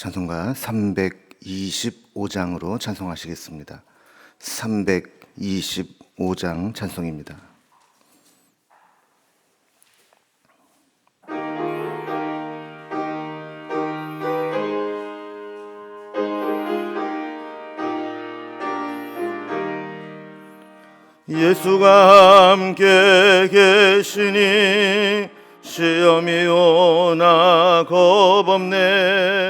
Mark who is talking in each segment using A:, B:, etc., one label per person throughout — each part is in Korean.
A: 찬송가 325장으로 찬송하시겠습니다. 325장 찬송입니다. 예수가 함께 계시니 시험이 오나 겁없네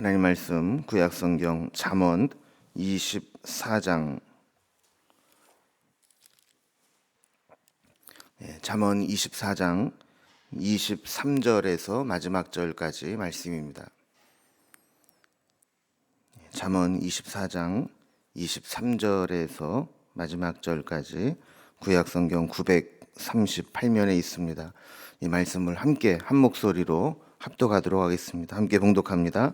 A: 하나님 말씀 구약 성경 잠언 24장 예, 잠언 24장 23절에서 마지막 절까지 말씀입니다. 잠언 24장 23절에서 마지막 절까지 구약 성경 938면에 있습니다. 이 말씀을 함께 한 목소리로 합독하도록 하겠습니다. 함께 봉독합니다.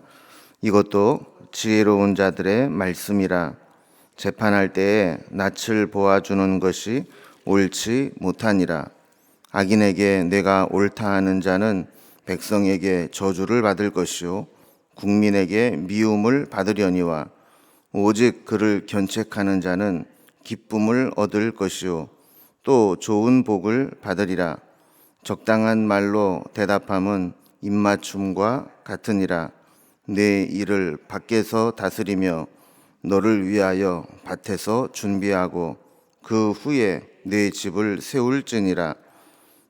A: 이것도 지혜로운 자들의 말씀이라. 재판할 때에 낯을 보아주는 것이 옳지 못하니라. 악인에게 내가 옳다 하는 자는 백성에게 저주를 받을 것이요 국민에게 미움을 받으려니와 오직 그를 견책하는 자는 기쁨을 얻을 것이요 또 좋은 복을 받으리라. 적당한 말로 대답함은 입맞춤과 같으니라 내 일을 밖에서 다스리며 너를 위하여 밭에서 준비하고 그 후에 내 집을 세울지니라.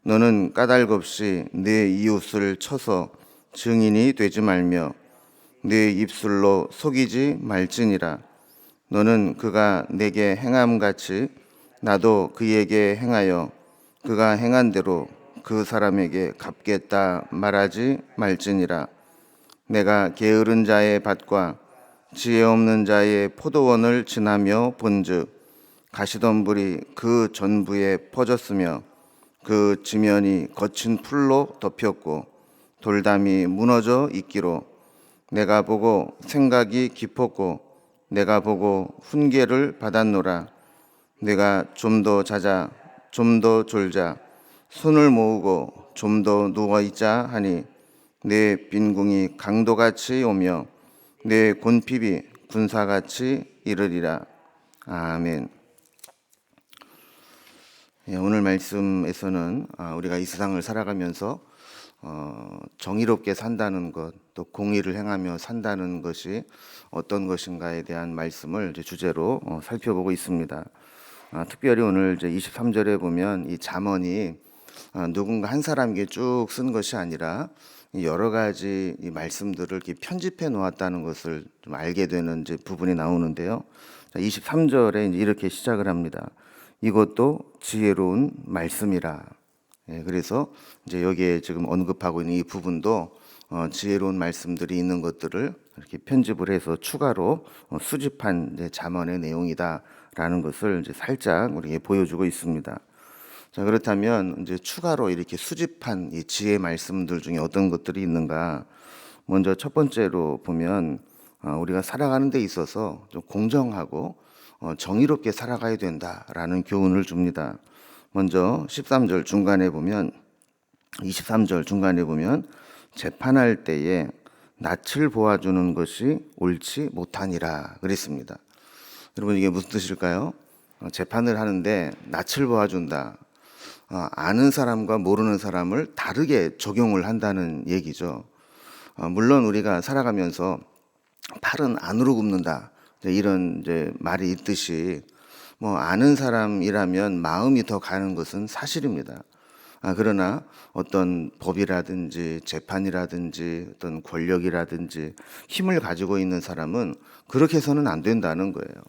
A: 너는 까닭없이 내 이웃을 쳐서 증인이 되지 말며 내 입술로 속이지 말지니라. 너는 그가 내게 행함 같이 나도 그에게 행하여 그가 행한 대로 그 사람에게 갚겠다 말하지 말지니라 내가 게으른 자의 밭과 지혜 없는 자의 포도원을 지나며 본즉 가시덤불이 그 전부에 퍼졌으며 그 지면이 거친 풀로 덮였고 돌담이 무너져 있기로 내가 보고 생각이 깊었고 내가 보고 훈계를 받았노라. 내가 좀 더 자자 좀 더 졸자 손을 모으고 좀 더 누워 있자 하니 내 빈궁이 강도같이 오며 내 곤핍이 군사같이 이르리라 아멘
B: 예, 오늘 말씀에서는 아, 우리가 이 세상을 살아가면서 어, 정의롭게 산다는 것, 또 공의를 행하며 산다는 것이 어떤 것인가에 대한 말씀을 주제로 어, 살펴보고 있습니다. 아, 특별히 오늘 이제 23절에 보면 이 잠언이 아, 누군가 한 사람에게 쭉 쓴 것이 아니라 이 여러 가지 이 말씀들을 이렇게 편집해 놓았다는 것을 좀 알게 되는 이제 부분이 나오는데요. 자, 23절에 이제 이렇게 시작을 합니다. 이것도 지혜로운 말씀이라. 예, 그래서 이제 여기에 지금 언급하고 있는 이 부분도 어, 지혜로운 말씀들이 있는 것들을 이렇게 편집을 해서 추가로 어, 수집한 잠언의 내용이다라는 것을 이제 살짝 우리에게 보여주고 있습니다. 자 그렇다면 이제 추가로 이렇게 수집한 이 지혜 말씀들 중에 어떤 것들이 있는가? 먼저 첫 번째로 보면 어, 우리가 살아가는 데 있어서 좀 공정하고 어, 정의롭게 살아가야 된다라는 교훈을 줍니다. 먼저 13절 중간에 보면 23절 중간에 보면 재판할 때에 낯을 보아주는 것이 옳지 못하니라 그랬습니다. 여러분 이게 무슨 뜻일까요? 어, 재판을 하는데 낯을 보아준다. 어, 아는 사람과 모르는 사람을 다르게 적용을 한다는 얘기죠. 어, 물론 우리가 살아가면서 팔은 안으로 굽는다. 이런 이제 말이 있듯이 뭐 아는 사람이라면 마음이 더 가는 것은 사실입니다. 아, 그러나 어떤 법이라든지 재판이라든지 어떤 권력이라든지 힘을 가지고 있는 사람은 그렇게 해서는 안 된다는 거예요.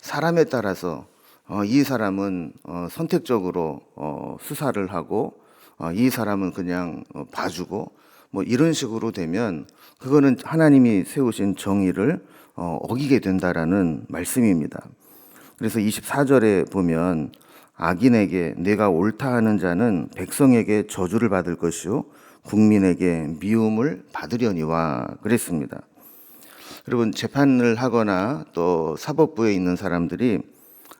B: 사람에 따라서 어, 이 사람은 어, 선택적으로 어, 수사를 하고 어, 이 사람은 그냥 어, 봐주고 뭐 이런 식으로 되면 그거는 하나님이 세우신 정의를 어, 어기게 된다라는 말씀입니다. 그래서 24절에 보면 악인에게 내가 옳다 하는 자는 백성에게 저주를 받을 것이요 국민에게 미움을 받으려니와 그랬습니다. 여러분 재판을 하거나 또 사법부에 있는 사람들이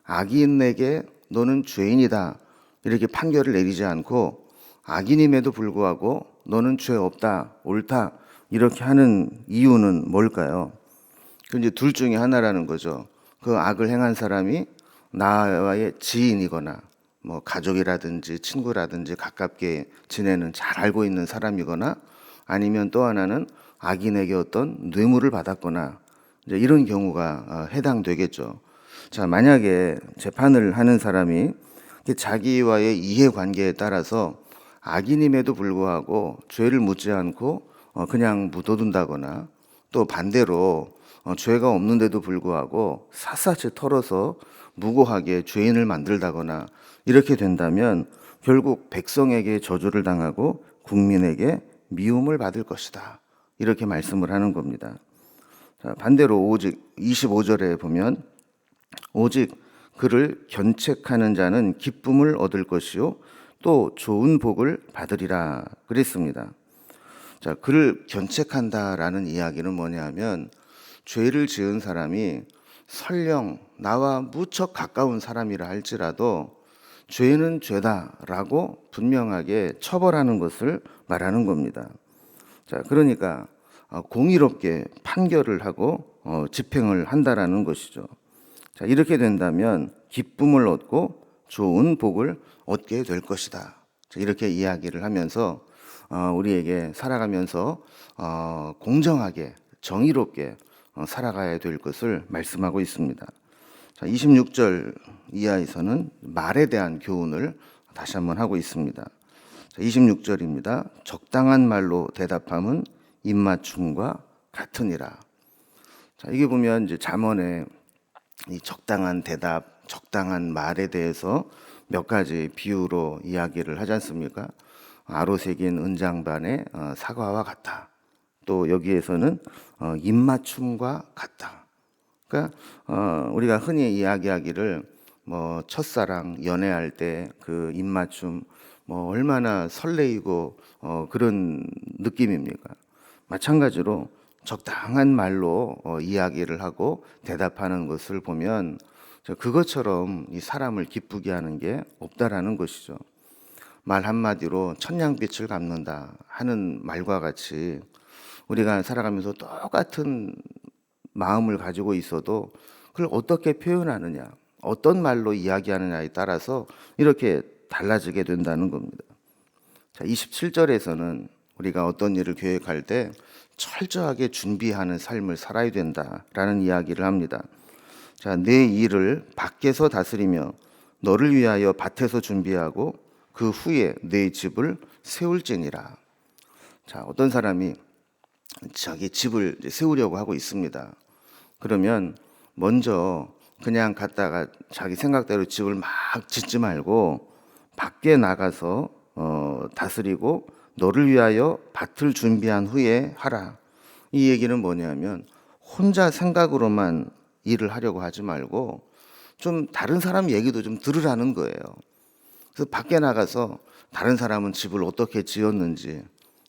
B: 악인에게 너는 죄인이다 이렇게 판결을 내리지 않고 악인임에도 불구하고 너는 죄 없다 옳다 이렇게 하는 이유는 뭘까요? 그 이제 둘 중에 하나라는 거죠. 그 악을 행한 사람이 나와의 지인이거나 뭐 가족이라든지 친구라든지 가깝게 지내는 잘 알고 있는 사람이거나 아니면 또 하나는 악인에게 어떤 뇌물을 받았거나 이런 경우가 어, 해당되겠죠. 자, 만약에 재판을 하는 사람이 자기와의 이해관계에 따라서 악인임에도 불구하고 죄를 묻지 않고 어, 그냥 묻어둔다거나 또 반대로 어, 죄가 없는데도 불구하고 샅샅이 털어서 무고하게 죄인을 만들다거나 이렇게 된다면 결국 백성에게 저주를 당하고 국민에게 미움을 받을 것이다. 이렇게 말씀을 하는 겁니다. 자, 반대로 오직 25절에 보면 오직 그를 견책하는 자는 기쁨을 얻을 것이요 또 좋은 복을 받으리라 그랬습니다. 자, 그를 견책한다라는 이야기는 뭐냐면 죄를 지은 사람이 설령 나와 무척 가까운 사람이라 할지라도 죄는 죄다라고 분명하게 처벌하는 것을 말하는 겁니다. 자, 그러니까 어, 공의롭게 판결을 하고 어, 집행을 한다라는 것이죠. 자, 이렇게 된다면 기쁨을 얻고 좋은 복을 얻게 될 것이다. 자, 이렇게 이야기를 하면서 어, 우리에게 살아가면서 어, 공정하게 정의롭게 어, 살아가야 될 것을 말씀하고 있습니다. 자, 26절 이하에서는 말에 대한 교훈을 다시 한번 하고 있습니다. 자, 26절입니다. 적당한 말로 대답함은 입맞춤과 같으니라. 자, 이게 보면 이제 잠언에 이 적당한 대답, 적당한 말에 대해서 몇 가지 비유로 이야기를 하지 않습니까? 아로새긴 은장반의 어, 사과와 같다. 또 여기에서는 어, 입맞춤과 같다. 그러니까 어, 우리가 흔히 이야기하기를 뭐 첫사랑 연애할 때 그 입맞춤 뭐 얼마나 설레이고 어, 그런 느낌입니까? 마찬가지로 적당한 말로 어, 이야기를 하고 대답하는 것을 보면 그것처럼 이 사람을 기쁘게 하는 게 없다라는 것이죠. 말 한마디로 천냥빛을 갚는다 하는 말과 같이 우리가 살아가면서 똑같은 마음을 가지고 있어도 그걸 어떻게 표현하느냐, 어떤 말로 이야기하느냐에 따라서 이렇게 달라지게 된다는 겁니다. 자, 27절에서는 우리가 어떤 일을 계획할 때 철저하게 준비하는 삶을 살아야 된다라는 이야기를 합니다. 자, 내 일을 밖에서 다스리며 너를 위하여 밭에서 준비하고 그 후에 내 집을 세울지니라. 자, 어떤 사람이 자기 집을 세우려고 하고 있습니다. 그러면 먼저 그냥 갔다가 자기 생각대로 집을 막 짓지 말고 밖에 나가서 어, 다스리고 너를 위하여 밭을 준비한 후에 하라. 이 얘기는 뭐냐면 혼자 생각으로만 일을 하려고 하지 말고 좀 다른 사람 얘기도 좀 들으라는 거예요. 그래서 밖에 나가서 다른 사람은 집을 어떻게 지었는지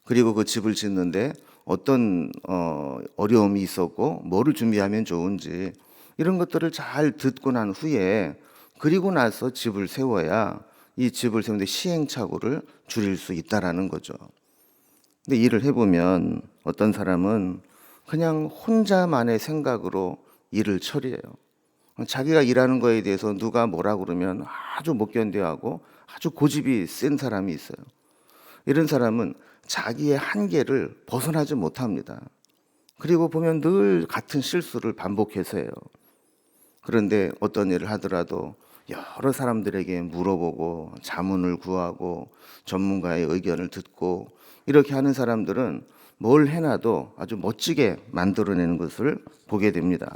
B: 그리고 그 집을 짓는데 어떤 어, 어려움이 있었고 뭐를 준비하면 좋은지 이런 것들을 잘 듣고 난 후에 그리고 나서 집을 세워야 이 집을 세우는데 시행착오를 줄일 수 있다라는 거죠. 근데 일을 해보면 어떤 사람은 그냥 혼자만의 생각으로 일을 처리해요. 자기가 일하는 거에 대해서 누가 뭐라 그러면 아주 못 견뎌하고 아주 고집이 센 사람이 있어요. 이런 사람은 자기의 한계를 벗어나지 못합니다. 그리고 보면 늘 같은 실수를 반복해서 해요. 그런데 어떤 일을 하더라도 여러 사람들에게 물어보고 자문을 구하고 전문가의 의견을 듣고 이렇게 하는 사람들은 뭘 해놔도 아주 멋지게 만들어내는 것을 보게 됩니다.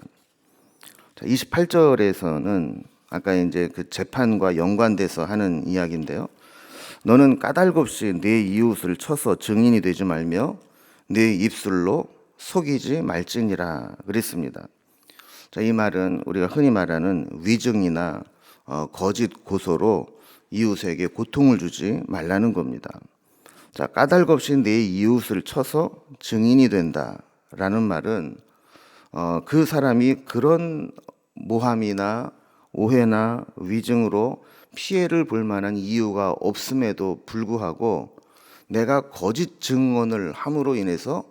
B: 28절에서는 아까 이제 그 재판과 연관돼서 하는 이야기인데요. 너는 까닭 없이 내 이웃을 쳐서 증인이 되지 말며 내 입술로 속이지 말지니라 그랬습니다. 자, 이 말은 우리가 흔히 말하는 위증이나 어, 거짓 고소로 이웃에게 고통을 주지 말라는 겁니다. 자, 까닭 없이 내 이웃을 쳐서 증인이 된다라는 말은 어, 그 사람이 그런 모함이나 오해나 위증으로 피해를 볼 만한 이유가 없음에도 불구하고 내가 거짓 증언을 함으로 인해서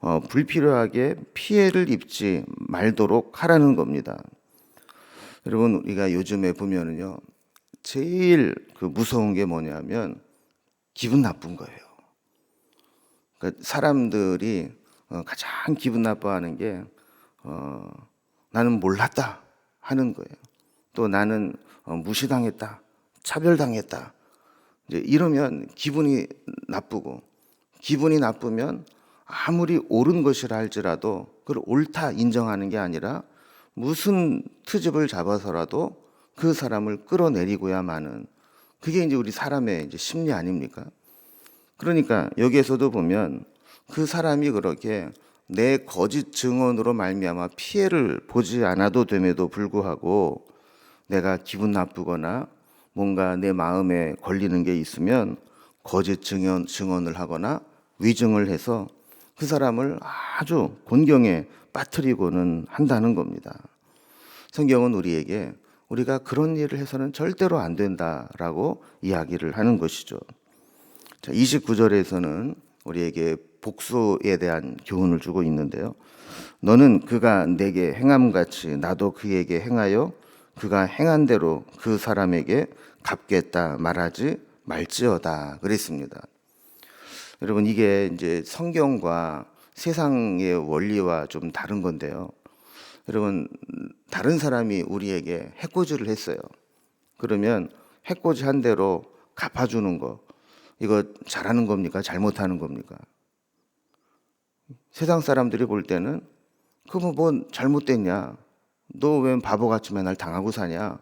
B: 어, 불필요하게 피해를 입지 말도록 하라는 겁니다. 여러분 우리가 요즘에 보면은요 제일 그 무서운 게 뭐냐면 기분 나쁜 거예요. 그러니까 사람들이 어, 가장 기분 나빠하는 게 어, 나는 몰랐다 하는 거예요. 또 나는 어, 무시당했다, 차별당했다. 이제 이러면 기분이 나쁘고 기분이 나쁘면 아무리 옳은 것이라 할지라도 그걸 옳다 인정하는 게 아니라 무슨 트집을 잡아서라도 그 사람을 끌어내리고야만은 그게 이제 우리 사람의 이제 심리 아닙니까? 그러니까 여기에서도 보면 그 사람이 그렇게 내 거짓 증언으로 말미암아 피해를 보지 않아도 됨에도 불구하고 내가 기분 나쁘거나 뭔가 내 마음에 걸리는 게 있으면 거짓 증언, 증언을 하거나 위증을 해서 그 사람을 아주 곤경에 빠뜨리고는 한다는 겁니다. 성경은 우리에게 우리가 그런 일을 해서는 절대로 안 된다라고 이야기를 하는 것이죠. 자, 29절에서는 우리에게 복수에 대한 교훈을 주고 있는데요. 너는 그가 내게 행함 같이 나도 그에게 행하여 그가 행한 대로 그 사람에게 갚겠다 말하지 말지어다 그랬습니다. 여러분 이게 이제 성경과 세상의 원리와 좀 다른 건데요. 여러분 다른 사람이 우리에게 해코지를 했어요. 그러면 해코지 한 대로 갚아주는 거 이거 잘하는 겁니까? 잘못하는 겁니까? 세상 사람들이 볼 때는 그거 뭐 잘못됐냐? 너 왜 바보같이 맨날 당하고 사냐?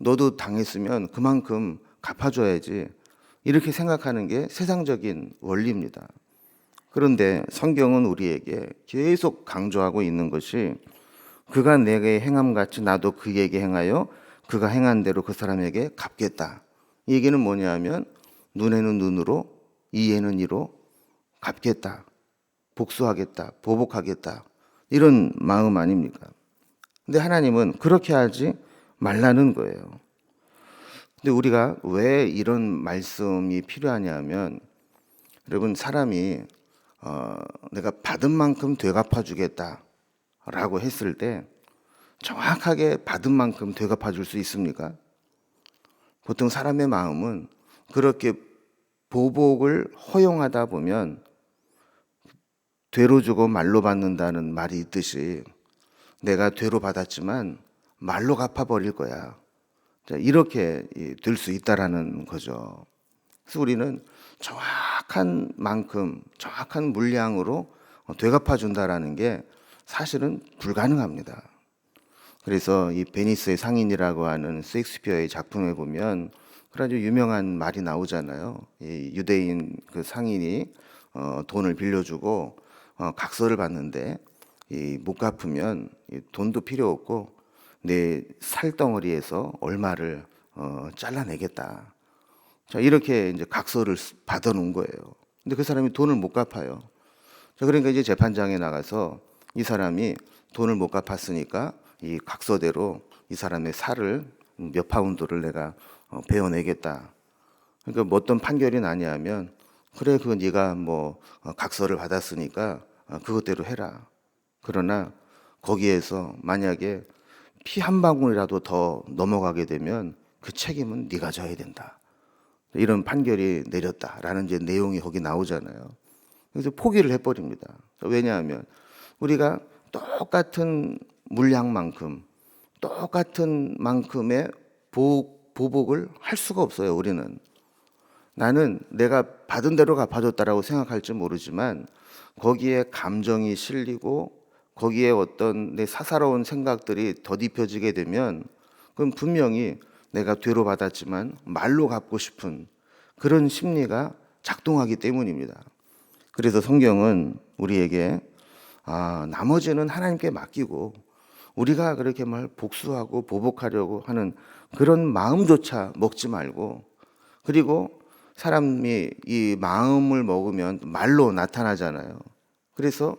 B: 너도 당했으면 그만큼 갚아줘야지. 이렇게 생각하는 게 세상적인 원리입니다. 그런데 성경은 우리에게 계속 강조하고 있는 것이 그가 내게 행함 같이 나도 그에게 행하여 그가 행한 대로 그 사람에게 갚겠다. 이 얘기는 뭐냐면 눈에는 눈으로 이에는 이로 갚겠다. 복수하겠다. 보복하겠다. 이런 마음 아닙니까? 근데 하나님은 그렇게 하지 말라는 거예요. 근데 우리가 왜 이런 말씀이 필요하냐면 여러분 사람이 어, 내가 받은 만큼 되갚아 주겠다라고 했을 때 정확하게 받은 만큼 되갚아 줄 수 있습니까? 보통 사람의 마음은 그렇게 보복을 허용하다 보면 되로 주고 말로 받는다는 말이 있듯이 내가 되로 받았지만 말로 갚아버릴 거야. 자, 이렇게 될 수 있다라는 거죠. 그래서 우리는 정확한 만큼, 정확한 물량으로 되갚아 준다라는 게 사실은 불가능합니다. 그래서 이 베니스의 상인이라고 하는 셰익스피어의 작품에 보면 그런 아주 유명한 말이 나오잖아요. 이 유대인 그 상인이 어, 돈을 빌려주고 어, 각서를 받는데 이못 갚으면 이 돈도 필요 없고 내 살덩어리에서 얼마를 어, 잘라내겠다. 자 이렇게 이제 각서를 쓰- 받아놓은 거예요. 근데 그 사람이 돈을 못 갚아요. 자 그러니까 이제 재판장에 나가서 이 사람이 돈을 못 갚았으니까 이 각서대로 이 사람의 살을 몇 파운드를 내가 어, 베어내겠다. 그러니까 뭐 어떤 판결이 나냐면 그래 그 네가 뭐 어, 각서를 받았으니까 어, 그것대로 해라. 그러나 거기에서 만약에 피 한 방울이라도 더 넘어가게 되면 그 책임은 네가 져야 된다. 이런 판결이 내렸다라는 이제 내용이 거기 나오잖아요. 그래서 포기를 해버립니다. 왜냐하면 우리가 똑같은 물량만큼 똑같은 만큼의 보, 보복을 할 수가 없어요. 우리는 나는 내가 받은 대로 갚아줬다라고 생각할지 모르지만 거기에 감정이 실리고 거기에 어떤 내 사사로운 생각들이 덧입혀지게 되면 그럼 분명히 내가 되로 받았지만 말로 갚고 싶은 그런 심리가 작동하기 때문입니다. 그래서 성경은 우리에게 아, 나머지는 하나님께 맡기고 우리가 그렇게 말 복수하고 보복하려고 하는 그런 마음조차 먹지 말고 그리고 사람이 이 마음을 먹으면 말로 나타나잖아요. 그래서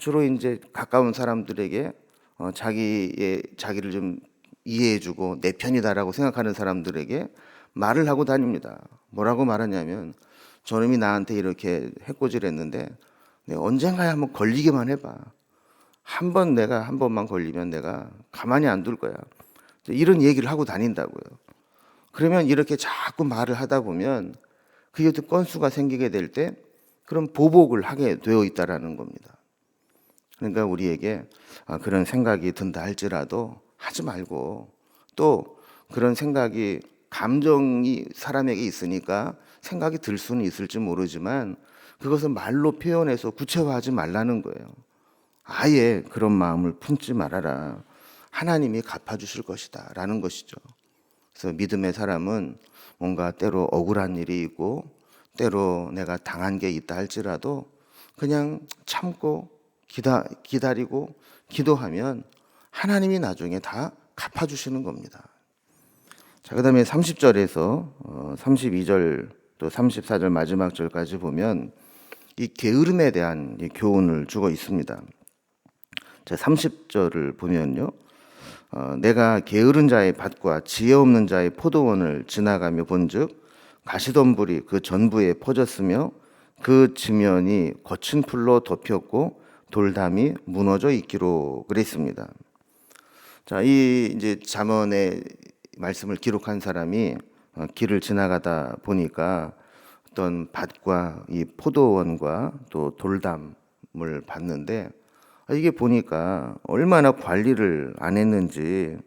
B: 주로 이제 가까운 사람들에게 어, 자기의 자기를 좀 이해해주고 내 편이다라고 생각하는 사람들에게 말을 하고 다닙니다. 뭐라고 말하냐면 저놈이 나한테 이렇게 해코지했는데 내가 언젠가야 한번 걸리기만 해봐. 한 번 내가 한 번만 걸리면 내가 가만히 안 둘 거야. 이런 얘기를 하고 다닌다고요. 그러면 이렇게 자꾸 말을 하다 보면 그게 또 건수가 생기게 될 때 그런 보복을 하게 되어 있다라는 겁니다. 그러니까 우리에게 아, 그런 생각이 든다 할지라도 하지 말고 또 그런 생각이 감정이 사람에게 있으니까 생각이 들 수는 있을지 모르지만 그것을 말로 표현해서 구체화하지 말라는 거예요. 아예 그런 마음을 품지 말아라. 하나님이 갚아주실 것이다. 라는 것이죠. 그래서 믿음의 사람은 뭔가 때로 억울한 일이 있고 때로 내가 당한 게 있다 할지라도 그냥 참고 기다, 기다리고 기도하면 하나님이 나중에 다 갚아주시는 겁니다. 자, 그 다음에 30절에서 어, 32절 또 34절 마지막 절까지 보면 이 게으름에 대한 이 교훈을 주고 있습니다. 자, 30절을 보면요. 어, 내가 게으른 자의 밭과 지혜 없는 자의 포도원을 지나가며 본즉 가시덤불이 그 전부에 퍼졌으며 그 지면이 거친 풀로 덮였고 돌담이 무너져 있기로 그랬습니다. 자, 이 이제 잠언의 말씀을 기록한 사람이 어, 길을 지나가다 보니까 어떤 밭과 이 포도원과 또 돌담을 봤는데 아, 이게 보니까 얼마나 관리를 안 했는지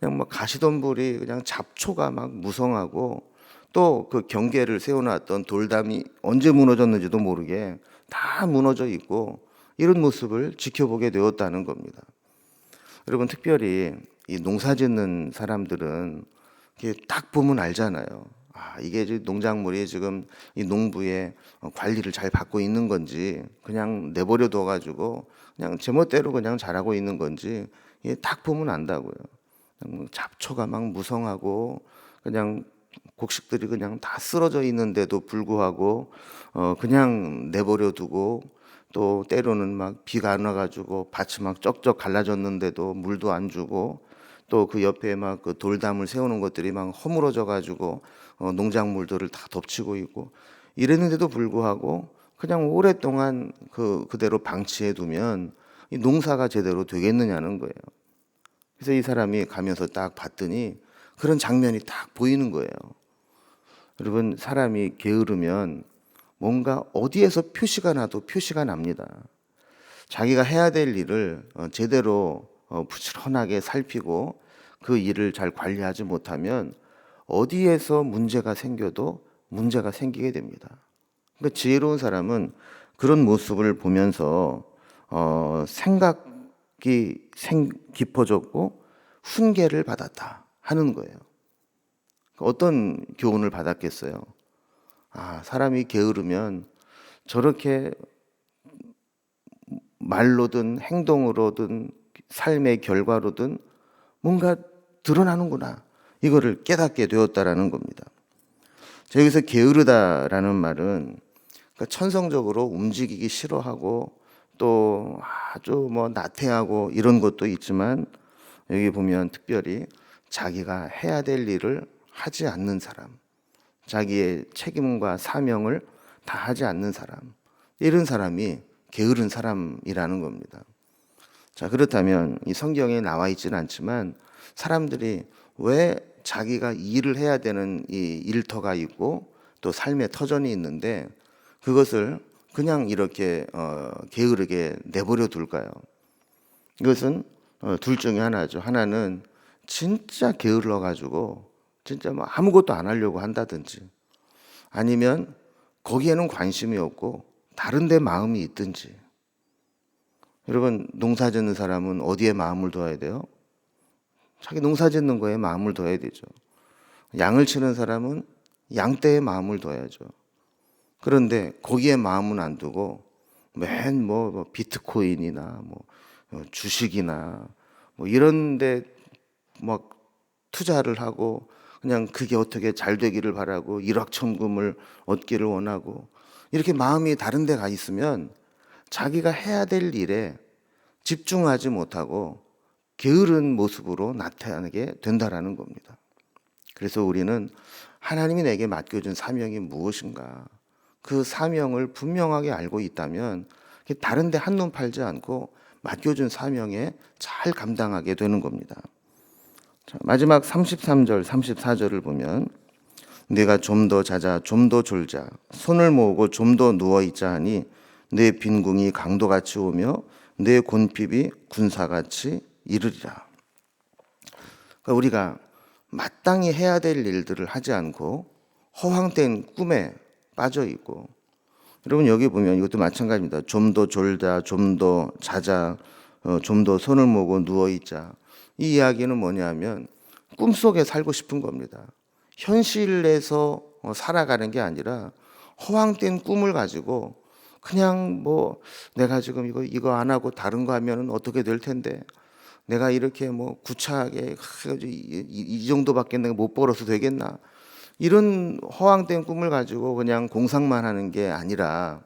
B: 그냥 막 가시덤불이 그냥 잡초가 막 무성하고 또 그 경계를 세워놨던 돌담이 언제 무너졌는지도 모르게 다 무너져 있고 이런 모습을 지켜보게 되었다는 겁니다. 여러분 특별히 이 농사 짓는 사람들은 이게 딱 보면 알잖아요. 아 이게 이제 농작물이 지금 이 농부의 어, 관리를 잘 받고 있는 건지 그냥 내버려 둬 가지고 그냥 제멋대로 그냥 자라고 있는 건지 이게 딱 보면 안다고요. 그냥 잡초가 막 무성하고 그냥 곡식들이 그냥 다 쓰러져 있는데도 불구하고 어 그냥 내버려 두고 또 때로는 막 비가 안 와가지고 밭이 막 쩍쩍 갈라졌는데도 물도 안 주고 또 그 옆에 막 그 돌담을 세우는 것들이 막 허물어져 가지고 어, 농작물들을 다 덮치고 있고 이랬는데도 불구하고 그냥 오랫동안 그 그대로 방치해 두면 이 농사가 제대로 되겠느냐는 거예요. 그래서 이 사람이 가면서 딱 봤더니 그런 장면이 딱 보이는 거예요. 여러분 사람이 게으르면 뭔가 어디에서 표시가 나도 표시가 납니다. 자기가 해야 될 일을 어, 제대로 어, 부지런하게 살피고 그 일을 잘 관리하지 못하면 어디에서 문제가 생겨도 문제가 생기게 됩니다. 그러니까 지혜로운 사람은 그런 모습을 보면서 어, 생각이 생, 깊어졌고 훈계를 받았다 하는 거예요. 어떤 교훈을 받았겠어요? 아, 사람이 게으르면 저렇게 말로든 행동으로든 삶의 결과로든 뭔가 드러나는구나. 이거를 깨닫게 되었다라는 겁니다. 자, 여기서 게으르다라는 말은 그러니까 천성적으로 움직이기 싫어하고 또 아주 뭐 나태하고 이런 것도 있지만 여기 보면 특별히 자기가 해야 될 일을 하지 않는 사람, 자기의 책임과 사명을 다 하지 않는 사람, 이런 사람이 게으른 사람이라는 겁니다. 자, 그렇다면 이 성경에 나와 있지는 않지만 사람들이 왜 자기가 일을 해야 되는 이 일터가 있고 또 삶의 터전이 있는데 그것을 그냥 이렇게 어, 게으르게 내버려 둘까요? 이것은 어, 둘 중에 하나죠. 하나는 진짜 게을러 가지고 진짜 뭐 아무것도 안 하려고 한다든지 아니면 거기에는 관심이 없고 다른 데 마음이 있든지 여러분 농사 짓는 사람은 어디에 마음을 둬야 돼요? 자기 농사 짓는 거에 마음을 둬야 되죠. 양을 치는 사람은 양떼에 마음을 둬야죠. 그런데 거기에 마음은 안 두고 맨뭐 뭐 비트코인이나 뭐 어, 주식이나 뭐 이런 데 막 투자를 하고 그냥 그게 어떻게 잘 되기를 바라고 일확천금을 얻기를 원하고 이렇게 마음이 다른 데 가 있으면 자기가 해야 될 일에 집중하지 못하고 게으른 모습으로 나타나게 된다라는 겁니다. 그래서 우리는 하나님이 내게 맡겨준 사명이 무엇인가 그 사명을 분명하게 알고 있다면 다른 데 한눈 팔지 않고 맡겨준 사명에 잘 감당하게 되는 겁니다. 자, 마지막 33절, 34절을 보면 내가 좀 더 자자, 좀 더 졸자, 손을 모으고 좀 더 누워 있자 하니 내 빈궁이 강도같이 오며 내 곤핍이 군사같이 이르리라. 그러니까 우리가 마땅히 해야 될 일들을 하지 않고 허황된 꿈에 빠져 있고 여러분 여기 보면 이것도 마찬가지입니다. 좀 더 졸자, 좀더 자자, 어, 좀더 손을 모고 누워 있자. 이 이야기는 뭐냐면 꿈속에 살고 싶은 겁니다. 현실에서 어, 살아가는 게 아니라 허황된 꿈을 가지고 그냥 뭐 내가 지금 이거 이거 안 하고 다른 거 하면은 어떻게 될 텐데 내가 이렇게 뭐 구차하게 이, 이 정도밖에 내가 못 벌어서 되겠나 이런 허황된 꿈을 가지고 그냥 공상만 하는 게 아니라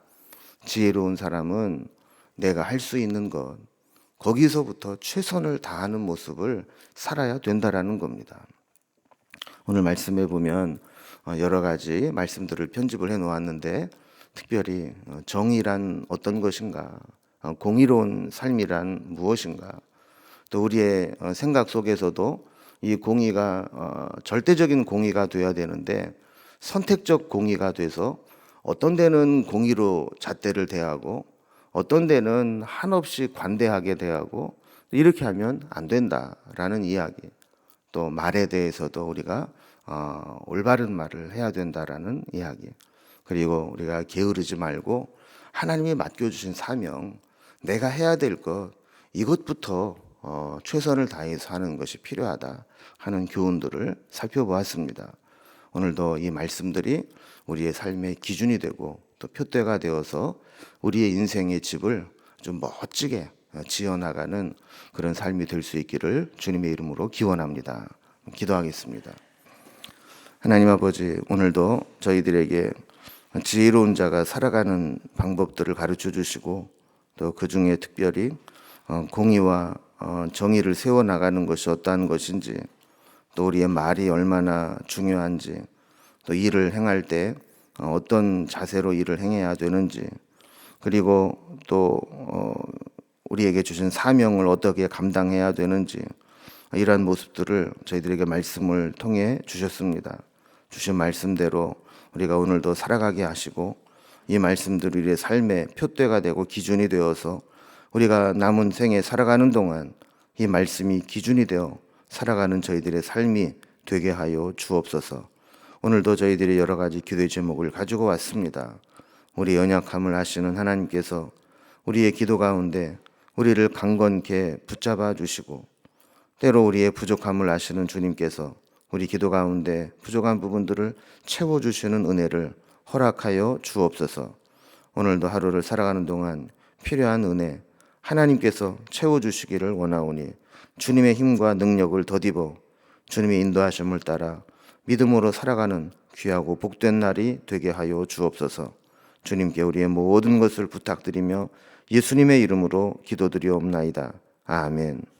B: 지혜로운 사람은 내가 할 수 있는 것 거기서부터 최선을 다하는 모습을 살아야 된다라는 겁니다. 오늘 말씀에 보면 어, 여러 가지 말씀들을 편집을 해 놓았는데 특별히 어, 정의란 어떤 것인가, 어, 공의로운 삶이란 무엇인가, 또 우리의 생각 속에서도 이 공의가 어, 절대적인 공의가 돼야 되는데 선택적 공의가 돼서 어떤 데는 공의로 잣대를 대하고 어떤 데는 한없이 관대하게 대하고 이렇게 하면 안 된다라는 이야기. 또 말에 대해서도 우리가 어, 올바른 말을 해야 된다라는 이야기. 그리고 우리가 게으르지 말고 하나님이 맡겨주신 사명, 내가 해야 될 것, 이것부터 어, 최선을 다해서 하는 것이 필요하다 하는 교훈들을 살펴보았습니다. 오늘도 이 말씀들이 우리의 삶의 기준이 되고 또 표대가 되어서 우리의 인생의 집을 좀 멋지게 지어나가는 그런 삶이 될 수 있기를 주님의 이름으로 기원합니다. 기도하겠습니다. 하나님 아버지, 오늘도 저희들에게 지혜로운 자가 살아가는 방법들을 가르쳐 주시고 또 그 중에 특별히 어, 공의와 어, 정의를 세워 나가는 것이 어떠한 것인지 또 우리의 말이 얼마나 중요한지 또 일을 행할 때 어, 어떤 자세로 일을 행해야 되는지 그리고 또 어, 우리에게 주신 사명을 어떻게 감당해야 되는지 이러한 모습들을 저희들에게 말씀을 통해 주셨습니다. 주신 말씀대로 우리가 오늘도 살아가게 하시고 이 말씀들이 우리의 삶의 표대가 되고 기준이 되어서 우리가 남은 생에 살아가는 동안 이 말씀이 기준이 되어 살아가는 저희들의 삶이 되게 하여 주옵소서. 오늘도 저희들이 여러 가지 기도의 제목을 가지고 왔습니다. 우리 연약함을 아시는 하나님께서 우리의 기도 가운데 우리를 강건케 붙잡아 주시고 때로 우리의 부족함을 아시는 주님께서 우리 기도 가운데 부족한 부분들을 채워 주시는 은혜를 허락하여 주옵소서. 오늘도 하루를 살아가는 동안 필요한 은혜 하나님께서 채워 주시기를 원하오니 주님의 힘과 능력을 덧입어 주님의 인도하심을 따라 믿음으로 살아가는 귀하고 복된 날이 되게 하여 주옵소서. 주님께 우리의 모든 것을 부탁드리며 예수님의 이름으로 기도드리옵나이다. 아멘.